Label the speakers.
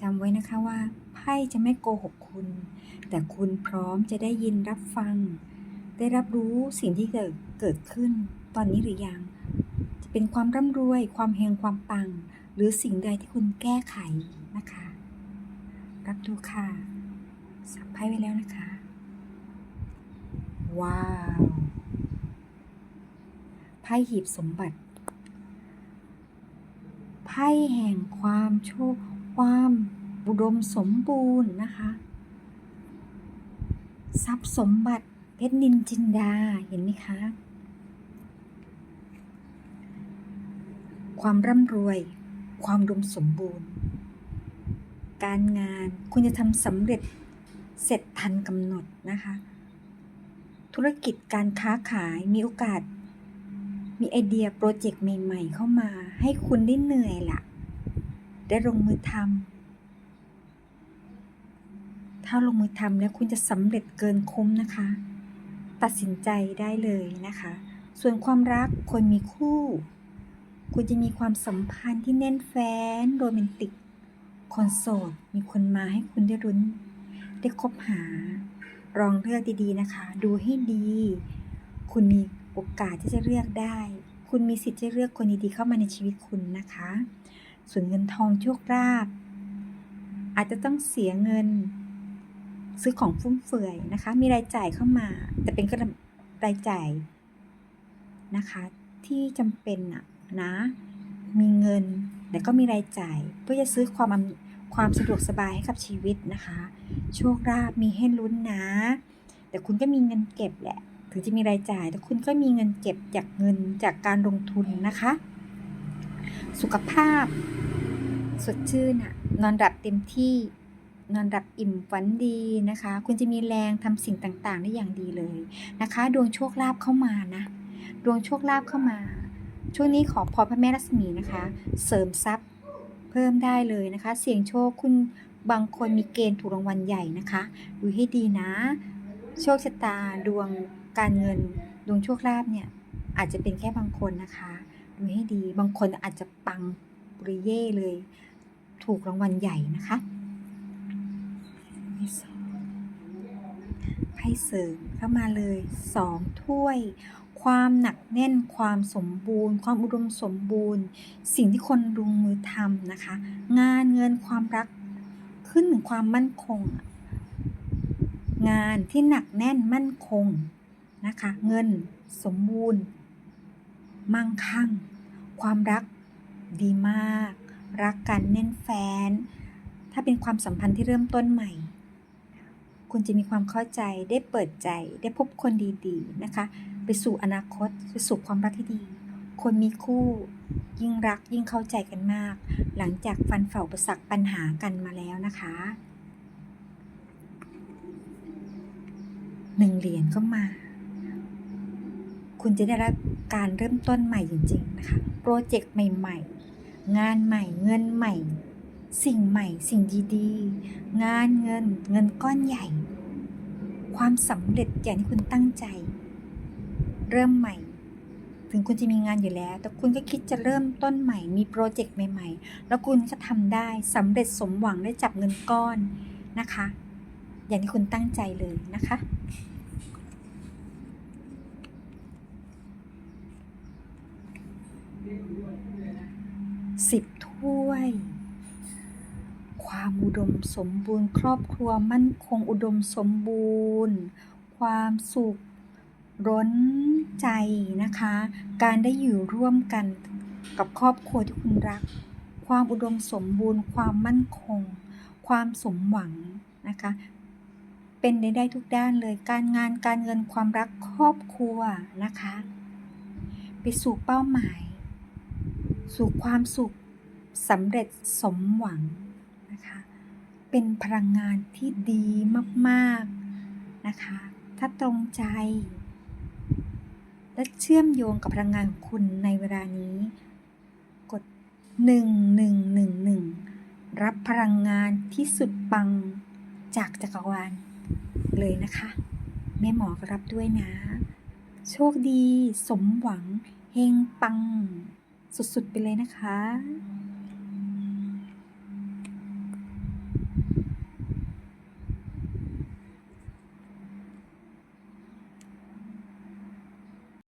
Speaker 1: จำไว้นะคะว่าไพ่จะไม่โกหกคุณ แต่คุณพร้อมจะได้ยินรับฟัง ได้รับรู้สิ่งที่เกิดเกิดขึ้น ตอนนี้หรือยัง จะเป็นความร่ำรวย ความเฮงความปัง หรือสิ่งใดที่คุณแก้ไขนะคะ รับดูค่ะสับไพ่ไว้แล้วนะคะ ว้าวไพ่หีบสมบัติไพ่แห่งความโชค ความอุดมสมบูรณ์นะคะ ทรัพย์สมบัติเพชรนินจินดาเห็นไหมคะ ความร่ำรวย ความอุดมสมบูรณ์ การงานคุณจะทำสำเร็จเสร็จทันกำหนดนะคะ ธุรกิจการค้าขายมีโอกาส มีไอเดียโปรเจกต์ใหม่ ๆ เข้ามาให้คุณได้เหนื่อยละ ได้ลงมือทำถ้าลงมือทำแล้วคุณจะสำเร็จเกินคุ้มนะคะ ตัดสินใจได้เลยนะคะ ส่วนความรักคนมีคู่ คุณจะมีความสัมพันธ์ที่แน่นแฟ้นโรแมนติกคนโสดมีคนมาให้คุณได้รุ้น ได้คบหาลองเลือกดีๆนะคะ ดูให้ดี คุณมีโอกาสที่จะเลือกได้ คุณมีสิทธิ์จะเลือกคนดีๆเข้ามาในชีวิตคุณนะคะ ส่วนเงินทองโชคลาภอาจจะต้องเสียเงิน ซื้อของฟุ่มเฟือยนะคะ มีรายจ่ายเข้ามา แต่เป็นกระรายจ่ายนะคะ ที่จำเป็นอะนะ มีเงินแต่ก็มีรายจ่าย เพื่อจะซื้อความความสะดวกสบายให้กับชีวิตนะคะ โชคลาภมีให้ลุ้นนะ แต่คุณก็มีเงินเก็บแหละ ถึงจะมีรายจ่าย แต่คุณก็มีเงินเก็บจากเงินจากการลงทุนนะคะ สุขภาพ สดชื่นอะนอนหลับเต็มที่ นอนหลับอิ่มฝันดีนะคะ คุณจะมีแรงทำสิ่งต่างๆ ได้อย่างดีเลยนะคะ ดวงโชคลาภเข้ามานะ ดวงโชคลาภเข้ามา ช่วงนี้ขอพรพระแม่รัศมีนะคะ เสริมทรัพย์เพิ่มได้เลยนะคะ เสี่ยงโชคคุณบางคนมีเกณฑ์ถูกรางวัลใหญ่นะคะดูให้ดีนะ โชคชะตาดวงการเงินดวงโชคลาภเนี่ยอาจจะเป็นแค่บางคนนะคะ ดูให้ดี บางคนอาจจะปังปริเย่เลย ถูกรางวัลใหญ่นะคะไพ่เสริมเข้ามาเลยสองถ้วย ความหนักแน่นความสมบูรณ์ ความอุดมสมบูรณ์ สิ่งที่คนลงมือทำนะคะ งานเงินความรักขึ้นถึงความมั่นคง งานที่หนักแน่นมั่นคงนะคะ เงินสมบูรณ์ มั่งคั่ง ความรักดีมาก รักกันแน่นแฟน ถ้าเป็นความสัมพันธ์ที่เริ่มต้นใหม่ คุณจะมีความเข้าใจได้เปิดใจได้พบคนดีๆนะคะ ไปสู่อนาคตไปสู่ความรักที่ดี คนมีคู่ยิ่งรักยิ่งเข้าใจกันมาก หลังจากฟันฝ่าอุปสรรคปัญหากันมาแล้วนะคะหนึ่งเหรียญก็มา คุณจะได้รับ การเริ่มต้นใหม่จริง ๆ นะคะ โปรเจกต์ใหม่ ๆ งานใหม่ เงินใหม่ สิ่งใหม่ สิ่งดีๆ งานเงิน เงินก้อนใหญ่ ความสำเร็จอย่างที่คุณตั้งใจ เริ่มใหม่ ถึงคุณจะมีงานอยู่แล้ว แต่คุณก็คิดจะเริ่มต้นใหม่ มีโปรเจกต์ใหม่ ๆ แล้วคุณก็ทำได้สำเร็จสมหวังได้จับเงินก้อนนะคะ อย่างที่คุณตั้งใจเลยนะคะ สิบถ้วย ความอุดมสมบูรณ์ ครอบครัวมั่นคงอุดมสมบูรณ์ ความสุขร้นใจนะคะ การได้อยู่ร่วมกันกับครอบครัวที่คุณรัก ความอุดมสมบูรณ์ ความมั่นคง ความสมหวังนะคะ เป็นได้ได้ทุกด้านเลย การงานการเงินความรักครอบครัวนะคะ ไปสู่เป้าหมาย สู่ความสุขสำเร็จสมหวังนะคะ เป็นพลังงานที่ดีมากๆนะคะ ถ้าตรงใจ และเชื่อมโยงกับพลังงานของคุณในเวลานี้ กด 1111 รับพลังงานที่สุดปังจากจักรวาลเลยนะคะ แม่หมอรับด้วยนะ โชคดี สมหวัง เฮงปัง สุดๆ ไปเลยนะคะ